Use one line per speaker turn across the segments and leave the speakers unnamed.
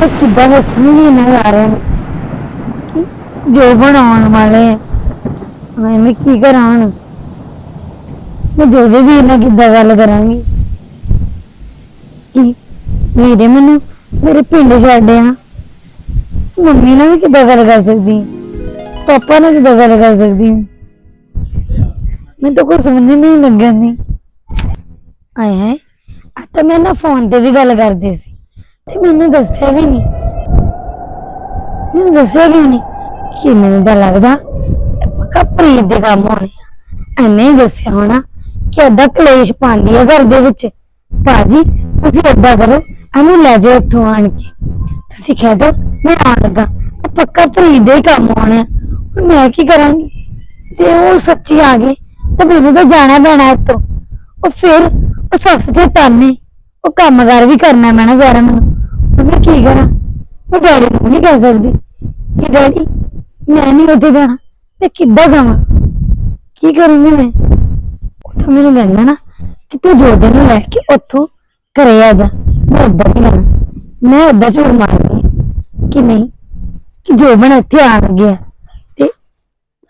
ਮੈਂ ਕਿੱਦਾਂ ਦੱਸਾਂਗੀ ਇਹਨਾਂ ਸਾਰਿਆਂ ਨੂੰ ਕਿ ਜੋ ਬਣਾਉਣ ਵਾਲੇ ਆ। ਮੈਂ ਮੈਂ ਕੀ ਕਰਾਂ ਹੁਣ? ਮੈਂ ਜੋ ਵੀ ਇਹਨਾਂ ਕਿੱਦਾਂ ਗੱਲ ਕਰਾਂਗੀ। ਕਿ ਮੇਰੇ ਮੈਨੂੰ ਮੇਰੇ ਪਿੰਡ ਛੱਡਿਆ ਮੰਮੀ ਨਾਲ ਵੀ ਕਿੱਦਾਂ ਗੱਲ ਕਰ ਸਕਦੀ ਹਾਂ? ਪਾਪਾ ਨਾਲ ਕਿੱਦਾਂ ਗੱਲ ਕਰ ਸਕਦੀ ਹਾਂ? ਮੈਨੂੰ ਤਾਂ ਕੁਝ ਸਮਝ ਨਹੀਂ ਲੱਗਿਆ ਨਹੀਂ ਆਏ ਹੈ ਆ ਤਾਂ ਮੈਂ ਨਾ ਫੋਨ ਤੇ ਵੀ ਗੱਲ ਕਰਦੇ ਸੀ। ਤੇ ਮੈਨੂੰ ਦੱਸਿਆ ਵੀ ਨਹੀਂ ਮੈਨੂੰ ਦੱਸਿਆ ਵੀ ਨਹੀਂ ਕਿ ਮੈਨੂੰ ਤਾਂ ਲੱਗਦਾ ਪੱਕਾ ਪ੍ਰੀਤ ਦੇ ਕੰਮ ਹੋਣੇ ਆ ਐਨੇ ਹੀ ਦੱਸਿਆ ਹੋਣਾ ਕਿ ਅੱਧਾ ਕਲੇਸ਼ ਪਾਉਂਦੀ ਆ ਘਰ ਦੇ ਵਿੱਚ ਭਾਜੀ ਤੁਸੀਂ ਏਦਾਂ ਕਰੋ ਇਹਨੂੰ ਲੈ ਜਾਓ ਇੱਥੋਂ ਆਣ ਕੇ ਤੁਸੀਂ ਕਹਿ ਦੋ ਮੈਂ ਆਉਣ ਲੱਗਾ ਪੱਕਾ ਪ੍ਰੀਤ ਦੇ ਹੀ ਕੰਮ ਹੋਣੇ ਆ ਹੁਣ ਮੈਂ ਕੀ ਕਰਾਂਗੀ ਜੇ ਉਹ ਸੱਚੀ ਆ ਗਏ ਤਾਂ ਮੈਨੂੰ ਤਾਂ ਜਾਣਾ ਪੈਣਾ ਇੱਥੋਂ ਉਹ ਫਿਰ ਉਹ ਸੱਸ ਦੇ ਤਾਨੇ ਉਹ ਕੰਮ ਕਾਰ ਵੀ ਕਰਨਾ ਮੈਂ ਨਾ ਸਾਰਾ ਮੈਨੂੰ ਹੁਣ ਮੈਂ ਕੀ ਕਰਾਂ? ਮੈਂ ਡੈਡੀ ਨੂੰ ਨਹੀਂ ਕਹਿ ਸਕਦੀ ਕਿ ਡੈਡੀ, ਮੈਂ ਨਹੀਂ ਉੱਥੇ ਜਾਣਾ, ਮੈਂ ਕਿੱਦਾਂ ਜਾਵਾਂ? ਕੀ ਕਰੂੰਗੀ ਮੈਂ? ਉਹ ਤਾਂ ਮੈਨੂੰ ਕਹਿੰਦਾ ਨਾ ਕਿ ਤੂੰ ਜੋਦੇ ਨੂੰ ਲੈ ਕੇ ਉੱਥੋਂ ਘਰੇ ਆ ਜਾ। ਮੈਂ ਏਦਾਂ ਨਹੀਂ ਜਾਣਾ। ਮੈਂ ਏਦਾਂ ਝੂਠ ਮਾਰਦੀ ਕਿ ਨਹੀਂ, ਕਿ ਜੋ ਬਣ ਇੱਥੇ ਆ। ਗਿਆ ਤੇ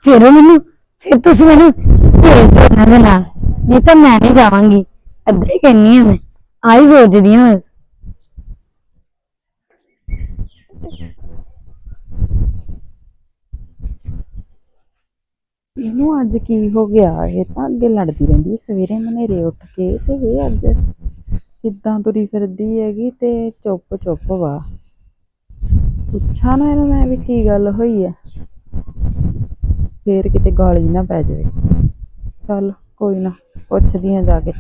ਫਿਰ ਉਹ ਮੈਨੂੰ, ਫਿਰ ਤੁਸੀਂ ਮੈਨੂੰ ਭੇਜ ਦਿਓ ਉਹਨਾਂ ਦੇ ਨਾਲ। ਨਹੀਂ ਤਾਂ ਮੈਂ ਨਹੀਂ ਜਾਵਾਂਗੀ। ਏਦਾਂ ਹੀ ਕਹਿੰਨੀ ਹਾਂ ਮੈਂ। ਆਈ ਸੋਚਦੀ ਹਾਂ ਬਸ
ਇਹਨੂੰ ਅੱਜ ਕੀ ਹੋ ਗਿਆ? ਇਹ ਤਾਂ ਅੱਗੇ ਲੜਦੀ ਰਹਿੰਦੀ ਹੈ ਸਵੇਰੇ ਮਨੇਰੇ ਉੱਠ ਕੇ ਤੇ ਇਹ ਅੱਜ ਕਿੱਦਾਂ ਤੁਰੀ ਫਿਰਦੀ ਹੈਗੀ ਤੇ ਚੁੱਪ ਚੁੱਪ ਵਾ। ਪੁੱਛਾਂ ਨਾ ਇਹਨੂੰ ਮੈਂ ਵੀ ਕੀ ਗੱਲ ਹੋਈ ਹੈ ਫੇਰ ਕਿਤੇ ਗਾਲੀ ਨਾ ਪੈ ਜਾਵੇ। ਚੱਲ ਕੋਈ ਨਾ, ਪੁੱਛਦੀ ਆ ਜਾ ਕੇ।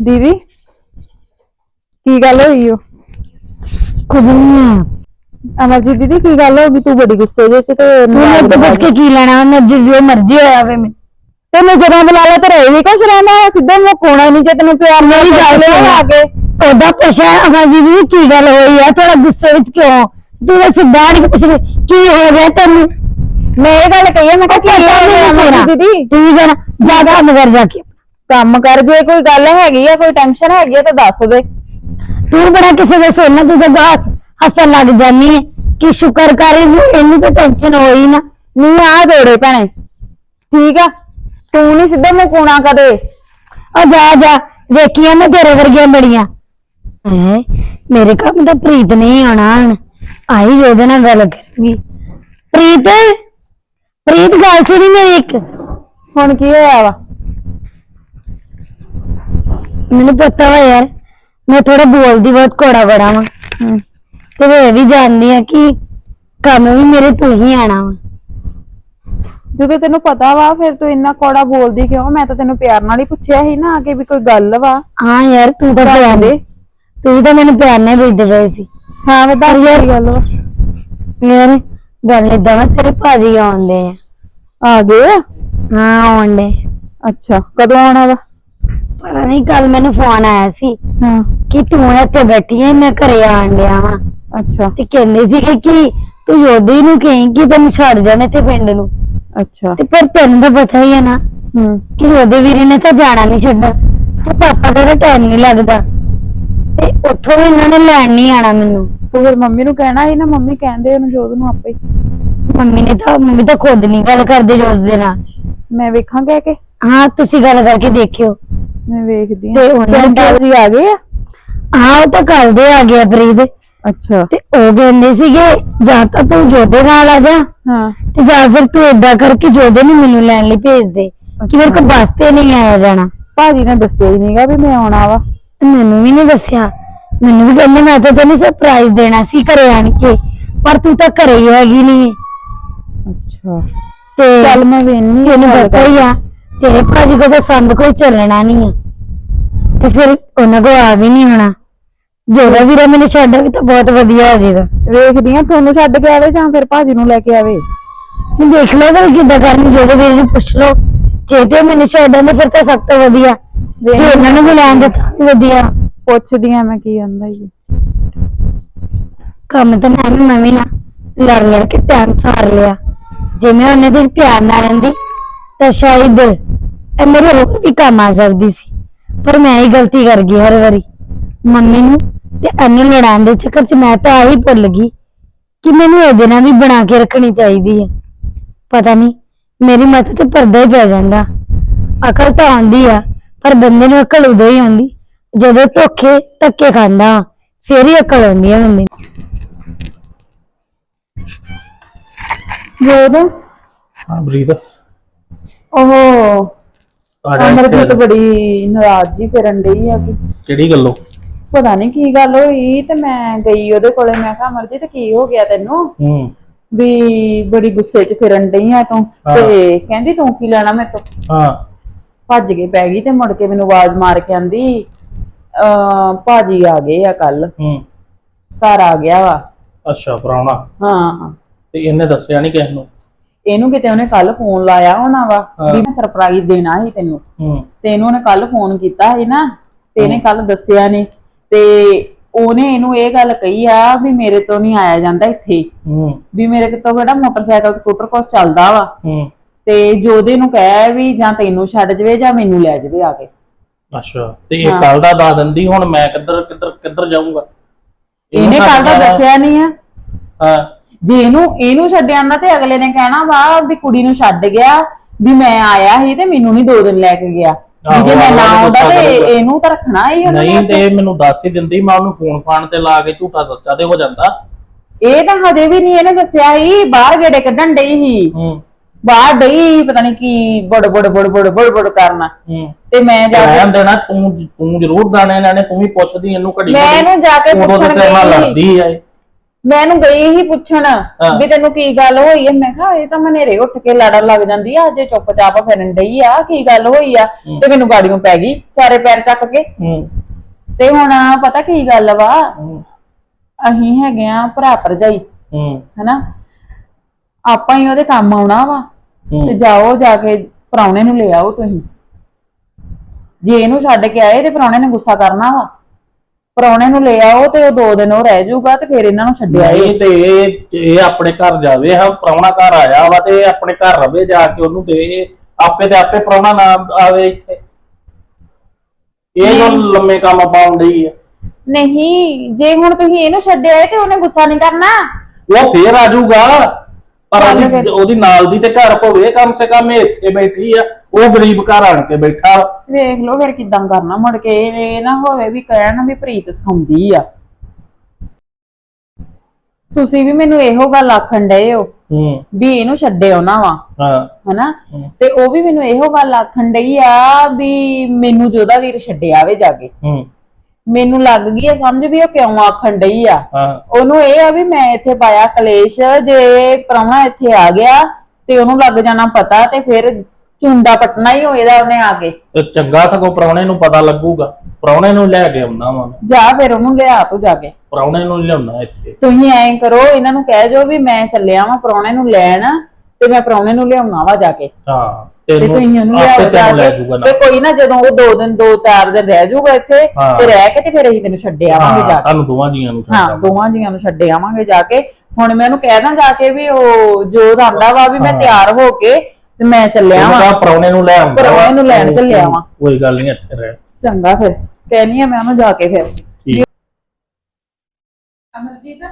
ਦੀਦੀ ਕੀ ਗੱਲ ਹੋਈ ਓ?
ਕੁਝ ਨਹੀਂ ਹੈ
ਅਮਰਜੀਤ ਦੀਦੀ ਕੀ ਗੱਲ ਹੋ ਗਈ? ਤੂੰ ਬੜੀ ਗੁੱਸੇ ਜਿਹੇ ਤੇ
ਤੂੰ ਮੇਰੇ ਤੋਂ ਪੁੱਛ ਕੇ ਕੀ ਲੈਣਾ ਮੈਂ ਜਿਵੇਂ ਮਰਜ਼ੀ ਹੋਇਆ ਵੇ ਮੈਂ
ਤੈਨੂੰ ਜਦੋਂ ਬੁਲਾ ਲਿਆ ਤੇ ਰਹੀ ਵੀ ਕੁਛ ਰਹਿਣਾ ਹੈ ਸਿੱਧਾ ਮੂੰਹ ਕੋਣਾ ਨਹੀਂ ਜੇ ਤੈਨੂੰ ਪਿਆਰ ਨਾਲ
ਮੇਰੀ ਗੱਲ।
ਆ ਕੇ।
ਉਹਦਾ ਪੁੱਛਿਆ ਅਮਾ ਜੀ ਵੀ ਕੀ ਗੱਲ ਹੋਈ ਆ? ਥੋੜਾ ਗੁੱਸੇ ਵਿੱਚ ਕਿਉਂ? ਤੂੰ ਤਾਂ ਸਿੱਧਾ ਨਹੀਂ ਪੁੱਛ ਕੀ ਹੋ ਗਿਆ ਤੈਨੂੰ?
ਮੈਂ ਇਹ ਗੱਲ ਕਹੀ ਆ, ਮੈਂ ਕਿਹਾ ਕੀ ਹੋ ਗਿਆ ਅਮਰਜੀਤ ਦੀਦੀ।
ਠੀਕ ਹੈ ਨਾ ਜਾ ਕੰਮ ਕਰ ਜਾ ਕੇ।
ਕੰਮ ਕਰ ਜੇ ਕੋਈ ਗੱਲ ਹੈਗੀ ਆ ਕੋਈ ਟੈਨਸ਼ਨ ਹੈਗੀ ਆ ਤਾਂ ਦੱਸ ਦੇ।
ਤੂੰ ਬੜਾ ਕਿਸੇ ਦੇ ਸੋਨਾ ਤੂੰ ਤਾਂ ਬਸ ਹੱਸਣ ਲੱਗ ਜਾਨੀ ਹੈ ਕਿ ਸ਼ੁਕਰ ਕਰ ਇਹਨੂੰ ਇਹਨੂੰ ਤਾਂ ਟੈਨਸ਼ਨ ਹੋਈ ਨਾ।
ਨਹੀਂ ਆ ਜੋੜੇ ਭੈਣੇ। ਠੀਕ ਆ? ਤੂੰ ਨਹੀਂ ਸਿੱਧਾ ਮੂੰਹ ਕੋਣਾ ਕਦੇ।
ਆ ਜਾ ਜਾ। ਵੇਖੀਆਂ ਮੈਂ ਤੇਰੇ ਵਰਗੀਆਂ ਬੜੀਆਂ। ਹੈ? ਮੇਰੇ ਕੰਮ ਤਾਂ ਪ੍ਰੀਤ ਨਹੀਂ ਆਉਣਾ ਹੁਣ। ਆਈ ਜਿਹਦੇ ਨਾਲ ਗੱਲ ਕਰੂਗੀ ਪ੍ਰੀਤ? ਪ੍ਰੀਤ ਗੱਲ ਸੁਣੀ ਮੇਰੀ ਇੱਕ।
ਹੁਣ ਕੀ ਹੋਇਆ ਵਾ?
ਮੈਨੂੰ ਪਤਾ ਵਾ ਯਾਰ ਮੈਂ ਥੋੜਾ ਬੋਲਦੀ ਬਹੁਤ ਕੋੜਾ ਕੋੜਾ ਵਾਂ।
ਹਮ,
ਤੇ ਮੈਂ ਇਹ ਵੀ ਜਾਣਦੀ ਆ ਕਿ ਕੰਮ ਵੀ ਮੇਰੇ ਤੋਂ ਹੀ ਆਣਾ ਵਾ।
ਜਦੋਂ ਤੈਨੂੰ ਪਤਾ ਵਾ ਫਿਰ ਤੂੰ ਇੰਨਾ ਕੌੜਾ ਬੋਲਦੀ ਕਿਉਂ? ਮੈਂ ਤਾਂ ਤੈਨੂੰ ਪਿਆਰ ਨਾਲ ਹੀ ਪੁੱਛਿਆ ਸੀ ਨਾ ਕਿ ਵੀ ਕੋਈ ਗੱਲ ਵਾ।
ਹਾਂ ਯਾਰ ਤੂੰ ਤਾਂ ਪਿਆਰ ਦੇ। ਤੂੰ ਤਾਂ ਮੈਨੂੰ ਪਿਆਰ ਨਾਲ ਭੇਜਦੇ ਪਏ ਸੀ।
ਹਾਂ ਮੈਂ ਦੱਸ ਕੀ ਗੱਲ ਵਾ?
ਯਾਰ ਗੱਲ ਏਦਾਂ ਵਾ ਤੇਰੇ ਭਾਜੀ ਆਉਂਦੇ ਆ।
ਆ ਗਏ ਆ?
ਹਾਂ ਆਉਂਦੇ
ਅੱਛਾ ਕਦੋਂ ਆਉਣਾ ਵਾ?
ਪਤਾ ਨਹੀਂ ਕੱਲ ਮੈਨੂੰ ਫੋਨ ਆਇਆ ਸੀ
ਹਾਂ।
ਕਿ ਤੂੰ ਇੱਥੇ ਬੈਠੀ ਐ ਮੈਂ ਘਰੇ ਆਣ ਡਿਆ ਵਾਂ।
ਅੱਛਾ।
ਤੇ ਕਹਿੰਦੇ ਸੀ ਕਿ ਤੂੰ ਯੋਧੀ ਨੂੰ ਕਹੀਂ ਕਿ ਤੈਨੂੰ ਛੱਡ ਜਾਣਾ ਇੱਥੇ ਪਿੰਡ ਨੂੰ।
ਅੱਛਾ।
ਤੇ ਫਿਰ ਤੈਨੂੰ ਤਾਂ ਪਤਾ ਹੀ ਹੈ ਨਾ
ਹੂੰ।
ਕਿ ਉਹਦੇ ਵੀਰੇ ਨੇ ਤਾਂ ਜਾਣਾ ਨਹੀਂ ਛੱਡਣਾ। ਤੇ ਪਾਪਾ ਦਾ ਟਾਈਮ ਨਹੀਂ ਲੱਗਦਾ। ਤੇ ਉੱਥੋਂ ਵੀ ਇਹਨਾਂ ਨੇ ਲੈਣ ਨਹੀਂ ਆਣਾ ਮੈਨੂੰ।
ਤੂੰ ਫਿਰ ਮੰਮੀ ਨੂੰ ਕਹਿਣਾ ਸੀ ਨਾ ਮੰਮੀ ਕਹਿੰਦੇ ਉਹਨੂੰ ਜੋਤ ਨੂੰ ਆਪੇ।
ਮੰਮੀ ਨੇ ਤਾਂ ਮੰਮੀ ਤਾਂ ਖੁਦ ਨਹੀਂ ਗੱਲ ਕਰਦੇ ਜੋਤ ਦੇ ਨਾਲ।
ਮੈਂ ਵੇਖਾਂ ਕਹਿ ਕੇ।
ਹਾਂ ਤੁਸੀਂ ਗੱਲ ਕਰਕੇ ਦੇਖਿਓ।
ਮੈਂ ਵੇਖਦੀ
ਤੇ ਉਹਨਾਂ
ਤੇਰੇ ਜੀ ਆ ਗਏ ਆ?
ਹਾਂ ਉਹ ਤਾਂ ਕੱਲ ਦੇ ਆ ਗਿਆ ਫਰੀਦ
ਅੱਛਾ।
ਤੇ ਉਹ ਕਹਿੰਦੇ ਸੀਗੇ ਜਾਂ ਤਾਂ ਤੂੰ ਜੋਦੇ ਨਾਲ ਆ ਜਾ।
ਹਾਂ।
ਤੇ ਜਾਂ ਫਿਰ ਤੂੰ ਏਦਾਂ ਕਰਕੇ ਜੋਦੇ ਨੂੰ ਮੈਨੂੰ ਲੈਣ ਲਈ ਭੇਜ ਦੇ ਕਿ ਮੇਰੇ ਕੋਲ ਬੱਸ ਤੇ ਨਹੀਂ ਆਇਆ ਜਾਣਾ।
ਭਾਜੀ ਨੇ ਦੱਸਿਆ ਹੀ ਨਹੀਂਗਾ ਵੀ ਮੈਂ ਆਉਣਾ ਵਾ।
ਮੈਨੂੰ ਵੀ ਨਹੀਂ ਦੱਸਿਆ। ਮੈਨੂੰ ਵੀ ਕਹਿੰਦੇ ਮੈਂ ਤਾਂ ਤੈਨੂੰ ਸਰਪ੍ਰਾਈਜ਼ ਦੇਣਾ ਸੀ ਘਰੇ ਆਣ ਕੇ ਪਰ ਤੂੰ ਤਾਂ ਘਰੇ ਹੀ ਹੈਗੀ ਨਹੀਂ
ਅੱਛਾ।
ਤੇ
ਚੱਲ ਮੈਂ ਵੇਖਨੀ
ਤੈਨੂੰ ਪਤਾ ਹੀ ਆ ਤੇਰੇ ਭਾਜੀ ਕੋਲ ਤਾਂ ਸੰਦ ਕੋਈ ਚੱਲਣਾ ਨਹੀਂ ਆ। ਤੇ ਫਿਰ ਉਹਨਾਂ ਕੋਲ ਆ ਵੀ ਨਹੀਂ ਹੋਣਾ ਜੋਦਾ ਵੀਰਾ ਮੈਨੂੰ ਛੱਡ ਵੀ ਤਾਂ ਬਹੁਤ ਵਧੀਆ ਹੋ ਜਾਏਗਾ।
ਵੇਖਦੀ ਆ ਤੁਹਾਨੂੰ ਛੱਡ ਕੇ ਆਵੇ ਜਾਂ ਫਿਰ ਭਾਜੀ ਨੂੰ ਲੈ ਕੇ ਆਵੇ?
ਮੈਂ ਦੇਖ ਲਓ ਕਿ ਕਿੱਦਾਂ ਕਰਨੀ ਜੋਦੇ ਵੀਰੇ ਨੂੰ ਪੁੱਛ ਲਓ। ਜੇ ਤੇ ਉਹ ਮੈਨੂੰ ਛੱਡਣ ਫਿਰ ਤਾਂ ਸਭ ਤੋਂ ਵਧੀਆ। ਜੇ ਉਹਨਾਂ ਨੂੰ ਵੀ ਲੈਣ ਦੇ ਤਾਂ ਵੀ ਵਧੀਆ।
ਪੁੱਛਦੀ ਆ ਮੈਂ ਕੀ ਆਂਦਾ ਹੀ
ਕੰਮ ਤਾਂ ਮੈਂ ਵੀ ਮੈਂ ਵੀ ਨਾ ਲੜ ਲੜ ਕੇ ਟਾਈਮ ਸਾਰ ਲਿਆ। ਜੇ ਮੈਂ ਉਹਨੇ ਦਿਨ ਪਿਆਰ ਨਾਲ ਰਹਿੰਦੀ ਤਾਂ ਸ਼ਾਇਦ ਇਹ ਮੇਰੇ ਹੋਰ ਵੀ ਕੰਮ ਆ ਸਕਦੀ ਸੀ। ਪਰ ਮੈਂ ਹੀ ਗਲਤੀ ਕਰ ਗਈ ਹਰ ਵਾਰੀ। ਮੰਮੀ ਨੂੰ ਤੇ ਇਹਨੂੰ ਲੜਾਉਣ ਦੇ ਚੱਕਰ 'ਚ ਮੈਂ ਤਾਂ ਆਹੀ ਭੁੱਲ ਗਈ ਕਿ ਮੈਨੂੰ ਇਹਦੇ ਨਾਲ ਵੀ ਬਣਾ ਕੇ ਰੱਖਣੀ ਚਾਹੀਦੀ ਹੈ ਪਤਾ ਨਹੀਂ ਮੇਰੀ ਮੱਤ ਤੇ ਪਰਦਾ ਹੀ ਪੈ ਜਾਂਦਾ। ਅਕਲ ਤਾਂ ਆਉਂਦੀ ਆ ਪਰ ਬੰਦੇ ਨੂੰ ਅਕਲ ਉਦੋਂ ਹੀ ਆਉਂਦੀ ਜਦੋਂ ਧੋਖੇ ਧੱਕੇ ਖਾਂਦਾ ਫੇਰ ਹੀ ਅਕਲ ਆਉਂਦੀ ਆ ਬੰਦੇ ਨੂੰ।
ਜੋਦ
ਹਾਂ ਬਰੀਦ
ਉਹ ਅਮਰਜੀਤ। ਬੜੀ ਨਾਰਾਜ਼ ਜੀ ਫਿਰਨ ਡਈ ਆ ਕਿ
ਕਿਹੜੀ ਗੱਲੋਂ?
ਪਤਾ ਨਹੀਂ ਕੀ ਗੱਲ ਹੋਈ ਤੇ ਮੈਂ ਗਈ ਉਹਦੇ ਕੋਲੇ ਮੈਂ ਕਿਹਾ ਅਮਰਜੀਤ ਕੀ ਹੋ ਗਿਆ ਤੈਨੂੰ?
ਹੂੰ।
ਵੀ ਬੜੀ ਗੁੱਸੇ 'ਚ ਫਿਰਨ ਡਈ ਆ ਤੂੰ। ਤੇ ਕਹਿੰਦੀ ਤੂੰ ਕੀ ਲੈਣਾ ਮੇਰੇ ਤੋਂ?
ਹਾਂ।
ਭੱਜ ਕੇ ਪੈ ਗਈ ਤੇ ਮੁੜ ਕੇ ਮੈਨੂੰ ਆਵਾਜ਼ ਮਾਰ ਕੇ ਆਂਦੀ ਅ ਭਾਜੀ ਆ ਗਏ ਆ ਕੱਲ
ਹੂੰ।
ਘਰ ਆ ਗਿਆ ਵਾ।
ਅੱਛਾ ਪ੍ਰਾਹੁਣਾ
ਹਾਂ।
ਤੇ ਇਹਨੇ ਦੱਸਿਆ ਨਹੀਂ ਕਿਸ ਨੂੰ?
ਇਹਨੂੰ ਕਿਤੇ ਉਹਨੇ ਕੱਲ ਫੋਨ ਲਾਇਆ ਹੋਣਾ ਵਾ। ਵੀ ਮੈਂ ਸਰਪ੍ਰਾਈਜ਼ ਦੇਣਾ ਸੀ ਤੈਨੂੰ। ਤੇ ਇਹਨੂੰ ਉਹਨੇ ਕੱਲ ਫੋਨ ਕੀਤਾ ਸੀ ਨਾ ਤੇ ਇਹਨੇ ਕੱਲ ਦੱਸਿਆ ਨਹੀਂ ਤੇ ਉਹਨੇ ਇਹਨੂੰ ਇਹ ਗੱਲ ਕਹੀ ਆ ਵੀ ਮੇਰੇ ਤੋਂ ਨਹੀਂ ਆਇਆ ਜਾਂਦਾ ਇੱਥੇ। ਵੀ ਮੇਰੇ ਤੋਂ ਕਿਹੜਾ ਮੋਟਰਸਾਈਕਲ ਸਕੂਟਰ ਕੁਛ ਚੱਲਦਾ ਵਾ। ਤੇ ਜੋਦੇ ਨੂੰ ਕਹਿ ਵੀ ਜਾਂ ਤੈਨੂੰ ਛੱਡ ਜਵੇ ਜਾਂ ਮੈਨੂੰ ਲੈ ਜਵੇ ਆ ਕੇ।
ਅੱਛਾ ਤੇ ਇਹ। ਕੱਲ ਦਾ ਦੱਸ ਦਿੰਦੀ ਹੁਣ ਮੈਂ ਕਿੱਧਰ ਕਿੱਧਰ ਕਿੱਧਰ ਜਾਊਂਗਾ?
ਇਹਨੇ ਕੱਲ ਦਾ ਦੱਸਿਆ ਨਹੀਂ ਆ।
ਹਾਂ।
ਜੇ ਇਹਨੂੰ ਇਹਨੂੰ ਛੱਡਿਆ ਆਂਦਾ ਤੇ ਅਗਲੇ ਨੇ ਕਹਿਣਾ ਵਾ ਵੀ ਕੁੜੀ ਨੂੰ ਛੱਡ ਗਿਆ ਵੀ ਮੈਂ ਆਇਆ ਸੀ ਤੇ ਮੈਨੂੰ ਨਹੀਂ ਦੋ ਦਿਨ ਲੈ ਕੇ ਗਿਆ। ਵੀ ਜੇ ਮੈਂ ਨਾ ਆਉਂਦਾ ਤੇ। ਇਹਨੂੰ ਤਾਂ ਰੱਖਣਾ ਹੀ ਉਹਨਾਂ
ਨਹੀਂ
ਨੇ
ਤੇ ਇਹ ਮੈਨੂੰ ਦੱਸ ਹੀ ਦਿੰਦੀ ਮੈਂ ਉਹਨੂੰ ਫੋਨ ਫਾਨ ਤੇ ਲਾ ਕੇ ਝੂਠਾ ਸੱਚਾ ਤੇ ਹੋ ਜਾਂਦਾ।
ਇਹ ਤਾਂ ਹਜੇ ਵੀ ਨਹੀਂ ਇਹਨੇ ਦੱਸਿਆ ਸੀ ਬਾਹਰ ਗੇੜੇ ਕੱਢਣ ਡਈ ਸੀ।
ਹੂੰ।
ਬਾਹਰ ਡਈ ਪਤਾ ਨਹੀਂ ਕੀ ਬੜ ਬੜ ਬੜ ਬੜ ਬੜ ਬੜ ਕਰਨਾ।
ਹੂੰ।
ਤੇ ਮੈਂ ਜਾ ਕੇ
ਰਹਿਣ ਦੇਣਾ ਤੂੰ ਤੂੰ ਜ਼ਰੂਰ ਦਾਣੇ ਲੈਣੇ ਤੂੰ ਵੀ ਪੁੱਛਦੀ ਇਹਨੂੰ ਘੜੀ
ਮੈਂ। ਇਹਨੂੰ ਜਾ ਕੇ ਪੁੱਛਣ ਗਈ।
ਲੜਦੀ ਆ ਇਹ।
ਮੈਂ ਇਹਨੂੰ ਗਈ ਹੀ ਪੁੱਛਣ। ਵੀ ਤੈਨੂੰ ਕੀ ਗੱਲ ਹੋਈ ਹੈ ਮੈਂ ਕਿਹਾ ਇਹ ਤਾਂ ਮਨੇਰੇ ਉੱਠ ਕੇ ਲੜਨ ਲੱਗ ਜਾਂਦੀ ਆ ਅਜੇ ਚੁੱਪਚਾਪ ਫਿਰਨ ਡਈ ਆ ਕੀ ਗੱਲ ਹੋਈ ਆ? ਤੇ ਮੈਨੂੰ ਗਾੜੀਆਂ ਪੈ ਗਈ ਚਾਰੇ ਪੈਰ ਚੱਕ ਕੇ।
ਹੂੰ।
ਤੇ ਹੁਣ ਪਤਾ ਕੀ ਗੱਲ ਵਾ? ਅਸੀਂ ਹੈਗੇ ਆ ਭਰਾ ਭਰਜਾਈ
ਹੂੰ।
ਹਨਾ? ਆਪਾਂ ਹੀ ਉਹਦੇ ਕੰਮ ਆਉਣਾ ਵਾ। ਤੇ ਜਾਓ ਜਾ ਕੇ ਪ੍ਰਾਹੁਣੇ ਨੂੰ ਲੈ ਆਓ ਤੁਸੀਂ। ਜੇ ਇਹਨੂੰ ਛੱਡ ਕੇ ਆਏ ਤੇ ਪ੍ਰਾਹੁਣੇ ਨੇ ਗੁੱਸਾ ਕਰਨਾ ਵਾ। ਪ੍ਰਾਹੁਣੇ ਨੂੰ ਲੈ ਆਓ ਤੇ ਉਹ ਦੋ ਦਿਨ ਉਹ ਰਹਿ ਜਾਊਗਾ ਤੇ ਫਿਰ ਇਹਨਾਂ ਨੂੰ ਛੱਡਿਆ ਏ
ਨਹੀਂ ਤੇ ਇਹ ਇਹ ਆਪਣੇ ਘਰ ਜਾਵੇ ਹਾਂ ਪ੍ਰਾਹੁਣਾ ਘਰ ਆਇਆ ਵਾ ਤੇ ਇਹ ਆਪਣੇ ਘਰ ਰਵੇ ਜਾ ਕੇ ਉਹਨੂੰ ਦੇ ਆਪੇ ਤੇ ਆਪੇ ਪ੍ਰਾਹੁਣਾ ਨਾ ਆਵੇ ਇੱਥੇ। ਇਹ ਜੋ ਲੰਮੇ ਕੰਮ ਪਾਉਣ ਡਈ ਆ।
ਨਹੀਂ ਜੇ ਹੁਣ ਤੁਸੀਂ ਇਹਨੂੰ ਛੱਡਿਆ ਏ ਤੇ ਉਹਨੇ ਗੁੱਸਾ ਨਹੀਂ ਕਰਨਾ।
ਉਹ ਫੇਰ ਆ ਜਾਊਗਾ ਪਰ। ਉਹਦੀ ਨਾਲ ਦੀ ਤੇ ਘਰ ਹੋਵੇ ਕਮ ਸੇ ਕਮ ਇਹ ਇੱਥੇ ਬੈਠੀ ਆ। ਉਹ ਗਰੀਬ ਘਰ ਆਣ ਕੇ ਬੈਠਾ।
ਵੇਖ ਲਓ ਫਿਰ ਕਿਦਾਂ ਕਰਨਾ ਮੁੜ ਕੇ ਇਹ ਨਾ ਹੋਵੇ ਵੀ ਕਹਿਣ ਵੀ ਪ੍ਰੀਤ ਸਿਖਾਉਂਦੀ ਆ। ਤੁਸੀਂ ਵੀ ਮੈਨੂੰ ਇਹੋ ਗੱਲ ਆਖਣ ਡਏ ਹੋ
ਹੂੰ।
ਵੀ ਇਹਨੂੰ ਛੱਡਿਓ ਨਾ ਵਾ
ਹਾਂ।
ਹਨਾ। ਤੇ ਉਹ ਵੀ ਮੈਨੂੰ ਇਹੋ ਗੱਲ ਆਖਣ ਡਈ ਆ ਵੀ ਮੈਨੂੰ ਜੋਦਾ ਵੀਰ ਛੱਡਿਆ ਵੇ ਜਾ ਕੇ।
ਹੂੰ।
ਮੈਨੂੰ ਲੱਗ ਗਈ ਆ ਸਮਝ ਵੀ ਉਹ ਕਿਉਂ ਆਖਣ ਡਈ ਆ।
ਹਾਂ।
ਉਹਨੂੰ ਇਹ ਆ ਵੀ ਮੈਂ ਇੱਥੇ ਪਾਇਆ ਕਲੇਸ਼ ਜੇ ਪ੍ਰਾਹੁਣਾ ਇੱਥੇ ਆ ਗਿਆ ਤੇ ਉਹਨੂੰ ਲੱਗ ਜਾਣਾ ਪਤਾ ਤੇ ਫਿਰ ਚੁੰਡਾ ਪਟਣਾ ਹੀ ਹੋਏਦਾ ਉਹਨੇ ਆ ਕੇ।
ਤੇ ਚੰਗਾ ਸਗੋਂ ਪ੍ਰਾਹੁਣੇ ਨੂੰ ਪਤਾ ਲੱਗੂਗਾ। ਪ੍ਰਾਹੁਣੇ ਨੂੰ ਲੈ ਕੇ ਆਉਣਾ ਵਾ। ਮੈਂ।
ਜਾ ਫਿਰ ਉਹਨੂੰ ਲਿਆ ਤੂੰ ਜਾ ਕੇ।
ਪ੍ਰਾਹੁਣੇ ਨੂੰ ਲਿਆਉਣਾ ਇੱਥੇ।
ਤੁਸੀਂ ਐਂ ਕਰੋ ਇਹਨਾਂ ਨੂੰ ਕਹਿ ਜੋ ਵੀ ਮੈਂ ਚੱਲਿਆ ਵਾਂ ਪ੍ਰਾਹੁਣੇ ਨੂੰ ਲੈਣ ਤੇ ਮੈਂ ਪ੍ਰਾਹੁਣੇ ਨੂੰ ਲਿਆਉਣਾ ਵਾ ਜਾ ਕੇ।
ਹਾਂ
ਤੇ ਤੁਸੀਂ ਉਹਨੂੰ
ਆਪੇ
ਲਿਆਓ ਜਾ
ਤੈਨੂੰ ਲੈ
ਕੇ
ਜਾਊਗਾ
ਤੇ ਕੋਈ ਨਾ ਜਦੋਂ ਉਹ ਦੋ ਦਿਨ ਦੋ ਚਾਰ ਦਿਨ ਰਹਿ ਜਾਊਗਾ ਇੱਥੇ
ਹਾਂ।
ਤੇ ਰਹਿ ਕੇ ਤੇ ਫਿਰ ਅਸੀਂ ਤੈਨੂੰ ਛੱਡ ਆਵਾਂਗੇ ਜਾ
ਹਾਂ
ਕੇ।
ਤੁਹਾਨੂੰ ਦੋਵਾਂ ਜੀਆਂ ਨੂੰ
ਹਾਂ
ਛੱਡਾਂਗੇ।
ਦੋਵਾਂ ਜੀਆਂ ਨੂੰ ਛੱਡ ਆਵਾਂਗੇ ਜਾ ਕੇ। ਹੁਣ ਮੈਂ ਉਹਨੂੰ ਕਹਿ ਦਾਂ ਜਾ ਕੇ ਵੀ ਉਹ ਜੋ ਆਂਦਾ ਵਾ ਵੀ ਮੈਂ
ਹਾਂ।
ਤਿਆਰ ਹੋ ਕੇ ਤੇ ਮੈਂ ਚੱਲਿਆ ਵਾਂ।
ਕਹਾ ਪ੍ਰਾਹੁਣੇ ਨੂੰ ਲੈ ਆਉਂਦਾ
ਪ੍ਰਾਹੁਣੇ ਨੂੰ ਲੈਣ ਚੱਲਿਆ ਵਾਂ।
ਕੋਈ ਗੱਲ ਨਹੀਂ ਇੱਥੇ ਰਹਿ।
ਚੰਗਾ ਫਿਰ। ਕਹਿਨੀ ਆ ਮੈਂ ਉਹਨੂੰ ਜਾ ਕੇ ਫਿਰ। ਅਮਰਜੀਤ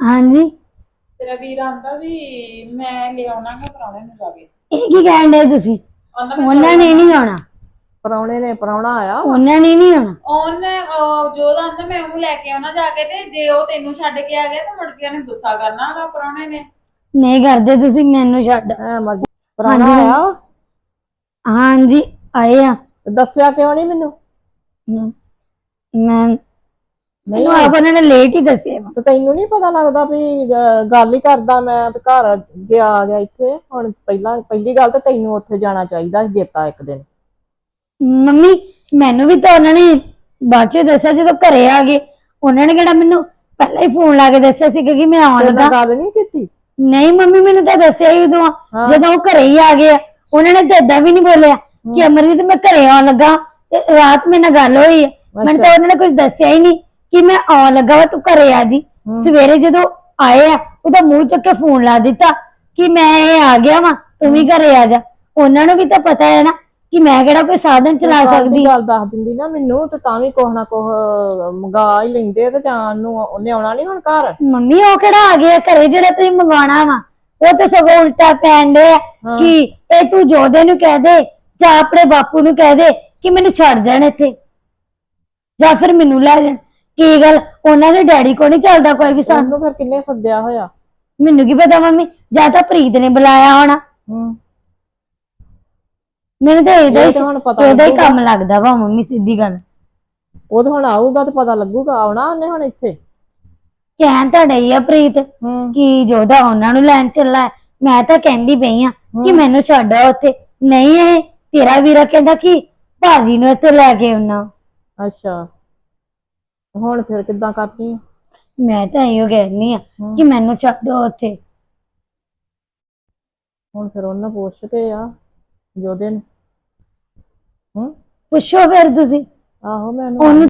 ਹਾਂਜੀ।
ਤੇਰਾ ਵੀਰ ਆਂਦਾ ਵੀ ਮੈਂ ਲੈ ਆਉਣਾਗਾ ਪ੍ਰਾਹੁਣੇ ਨੂੰ ਜਾ ਕੇ।
ਇਹ ਕੀ ਕਹਿਣ ਦੇ ਤੁਸੀਂ?
ਆਂਦਾ
ਉਹਨਾਂ ਨੇ ਨਹੀਂ ਆਉਣਾ।
ਪਰੌਣੇ ਨੇ ਪਰੌਣਾ ਆਇਆ
ਉਹਨਾਂ ਨੇ ਨਹੀਂ ਆਉਣਾ।
ਉਹਨੇ ਉਹ ਜੋ ਆਂਦਾ ਮੈਂ ਉਹਨੂੰ ਲੈ ਕੇ ਆਉਣਾ ਜਾ ਕੇ ਤੇ ਜੇ ਉਹ ਤੈਨੂੰ ਛੱਡ ਕੇ ਆ ਗਿਆ ਤਾਂ ਮੁੜ ਕੇ ਉਹਨੇ ਗੁੱਸਾ ਕਰਨਾ ਹੈਗਾ ਪ੍ਰਾਹੁਣੇ ਨੇ।
ਨਹੀਂ ਕਰਦੇ ਤੁਸੀਂ ਮੈਨੂੰ ਛੱਡ।
ਐ ਮਰ ਪਰੌਣਾ
ਹਾਂਜੀ,
ਆਇਆ ਵਾ?
ਹਾਂਜੀ ਆਏ ਆ।
ਦੱਸਿਆ ਕਿਉਂ ਨਹੀਂ ਮੈਨੂੰ?
ਮੈਂ
ਨਹੀਂ
ਮੈਨੂੰ ਆਪ ਉਹਨਾਂ ਨੇ ਲੇਟ ਹੀ ਦੱਸਿਆ ਵਾ।
ਤੇ ਤੈਨੂੰ ਨਹੀਂ ਪਤਾ ਲੱਗਦਾ ਵੀ ਅਹ, ਗੱਲ ਹੀ ਕਰਦਾ ਮੈਂ ਵੀ ਘਰ ਜੇ ਆ ਗਿਆ ਇੱਥੇ। ਹੁਣ ਪਹਿਲਾਂ ਪਹਿਲੀ ਗੱਲ ਤਾਂ ਤੈਨੂੰ ਉੱਥੇ ਜਾਣਾ ਚਾਹੀਦਾ ਸੀ ਗੇਤਾ ਇੱਕ ਦਿਨ।
ਮੰਮੀ ਮੈਨੂੰ ਵੀ ਤਾਂ ਉਹਨਾਂ ਨੇ ਬਾਅਦ ਚ ਦੱਸਿਆ ਜਦੋਂ ਘਰੇ ਆ ਗਏ। ਉਹਨਾਂ ਨੇ ਕਿਹੜਾ ਮੈਨੂੰ ਪਹਿਲਾਂ ਹੀ ਫੋਨ ਲਾ ਕੇ ਦੱਸਿਆ ਸੀ ਕਿ ਮੈਂ ਆਉਣ
ਤੇਰੇ
ਲੱਗਾ।
ਨਾਲ ਗੱਲ ਨਹੀਂ ਕੀਤੀ?
ਨਹੀਂ ਮੰਮੀ ਮੈਨੂੰ ਤਾਂ ਦੱਸਿਆ ਹੀ ਉਦੋਂ ਆ। ਜਦੋਂ ਉਹ ਘਰੇ ਹੀ ਆ ਗਏ ਆ, ਉਹਨਾਂ ਨੇ ਤਾਂ ਏਦਾਂ ਵੀ ਨਹੀਂ ਬੋਲਿਆ ਕਿ ਅਮਰਜੀਤ ਮੈਂ ਘਰੇ ਆਉਣ ਲੱਗਾ ਤੇ ਰਾਤ ਮੇਰੇ ਨਾਲ ਗੱਲ ਹੋਈ ਹੈ ਮੈਨੂੰ ਤਾਂ ਉਹਨਾਂ ਨੇ ਕੁਝ ਦੱਸਿਆ ਹੀ ਨਹੀਂ ਕਿ ਮੈਂ ਆਉਣ ਲੱਗਾ ਵਾ ਤੂੰ ਘਰੇ ਆ ਜੀ। ਸਵੇਰੇ ਜਦੋਂ ਆਏ ਆ ਉਹਦਾ ਮੂੰਹ ਚੱਕ ਕੇ ਫੋਨ ਲਾ ਦਿੱਤਾ ਕਿ ਮੈਂ ਇਹ ਆ ਗਿਆ ਵਾਂ ਤੂੰ ਵੀ ਘਰੇ ਆ ਜਾ। ਉਹਨਾਂ ਨੂੰ ਵੀ ਤਾਂ ਪਤਾ ਹੈ ਨਾ ਕਿ ਮੈਂ ਕਿਹੜਾ ਕੋਈ ਸਾਧਨ ਚਲਾ ਸਕਦੀ?
ਗੱਲ ਦੱਸ ਦਿੰਦੀ ਨਾ ਮੈਨੂੰ ਤੇ ਤਾਂ ਵੀ ਨਾ ਕੁਛ ਮੰਗਾ ਹੀ ਲੈਂਦੇ ਤੇ ਜਾਣ ਨੂੰ ਉਹਨੇ ਆਉਣਾ ਨਹੀਂ ਹੁਣ ਘਰ?
ਮੰਮੀ ਉਹ ਕਿਹੜਾ ਆ ਗਿਆ ਘਰੇ ਜਿਹੜਾ ਤੁਸੀਂ ਮੰਗਵਾਉਣਾ ਵਾ? ਉਹ ਤਾਂ ਸਗੋਂ ਉਲਟਾ ਡਿਆ
ਹਾਂ।
ਕਿ ਇਹ ਤੂੰ ਜੋਦੇ ਨੂੰ ਕਹਿ ਦੇ ਜਾਂ ਆਪਣੇ ਬਾਪੂ ਨੂੰ ਕਹਿ ਦੇ ਕਿ ਮੈਨੂੰ ਛੱਡ ਜਾਣ ਇੱਥੇ। ਜਾਂ ਫਿਰ ਮੈਨੂੰ ਲੈ ਜਾਣ। ਕੀ ਗੱਲ? ਉਹਨਾਂ ਦੇ ਡੈਡੀ ਕੋ ਨਹੀਂ ਚੱਲਦਾ ਕੋਈ ਵੀ ਸਾਨੂੰ
ਫਿਰ ਕਿੰਨੇ ਸੱਦਿਆ ਹੋਇਆ?
ਮੈਨੂੰ ਕੀ ਪਤਾ ਮੰਮੀ ਜਾਂ ਤਾਂ ਪ੍ਰੀਤ ਨੇ ਬੁਲਾਇਆ ਹੋਣਾ।
ਹੂੰ।
ਮੈਨੂੰ ਤਾਂ ਇਹਦਾ
ਇਹ
ਹੀ
ਤਾਂ ਹੁਣ ਪਤਾ
ਇਹਦਾ ਹੀ। ਕੰਮ ਲੱਗਦਾ ਵਾ ਮੰਮੀ ਸਿੱਧੀ ਗੱਲ
ਉਹ ਤਾਂ ਹੁਣ ਆਊਗਾ ਤੇ ਪਤਾ ਲੱਗੂਗਾ ਆਉਣਾ ਉਹਨੇ ਹੁਣ ਇੱਥੇ
ਕਹਿਣ ਤੁਹਾਡਾ ਹੀ ਆ ਪ੍ਰੀਤ
ਹੂੰ
ਕਿ ਜੋਦਾ ਉਹਨਾਂ ਨੂੰ ਲੈਣ ਚੱਲਾ ਹੈ। ਮੈਂ ਤਾਂ ਕਹਿੰਦੀ ਪਈ ਆ ਕਿ ਮੈਨੂੰ ਛੱਡ ਆ ਉੱਥੇ ਨਹੀਂ ਇਹ ਤੇਰਾ ਵੀਰਾ ਕਹਿੰਦਾ ਕਿ ਭਾਜੀ ਨੂੰ ਇੱਥੇ ਲੈ ਕੇ ਆਉਣਾ
ਅੱਛਾ ਹੁਣ ਫਿਰ ਕਿੱਦਾਂ ਕਰਨੀ?
ਮੈਂ ਤਾਂ ਇਹੋ ਕਹਿਨੀ ਆ। ਕਿ ਮੈਨੂੰ ਛੱਡੋ ਉੱਥੇ
ਹੁਣ ਫਿਰ ਉਹਨਾਂ ਪੁੱਛ ਕੇ ਆ ਜੋਦੇ ਨੂੰ ਹੂੰ?
ਪੁੱਛੋ ਫਿਰ ਤੁਸੀਂ।
ਆਹੋ ਮੈਂ ਉਹਨੂੰ
ਉਹਨੂੰ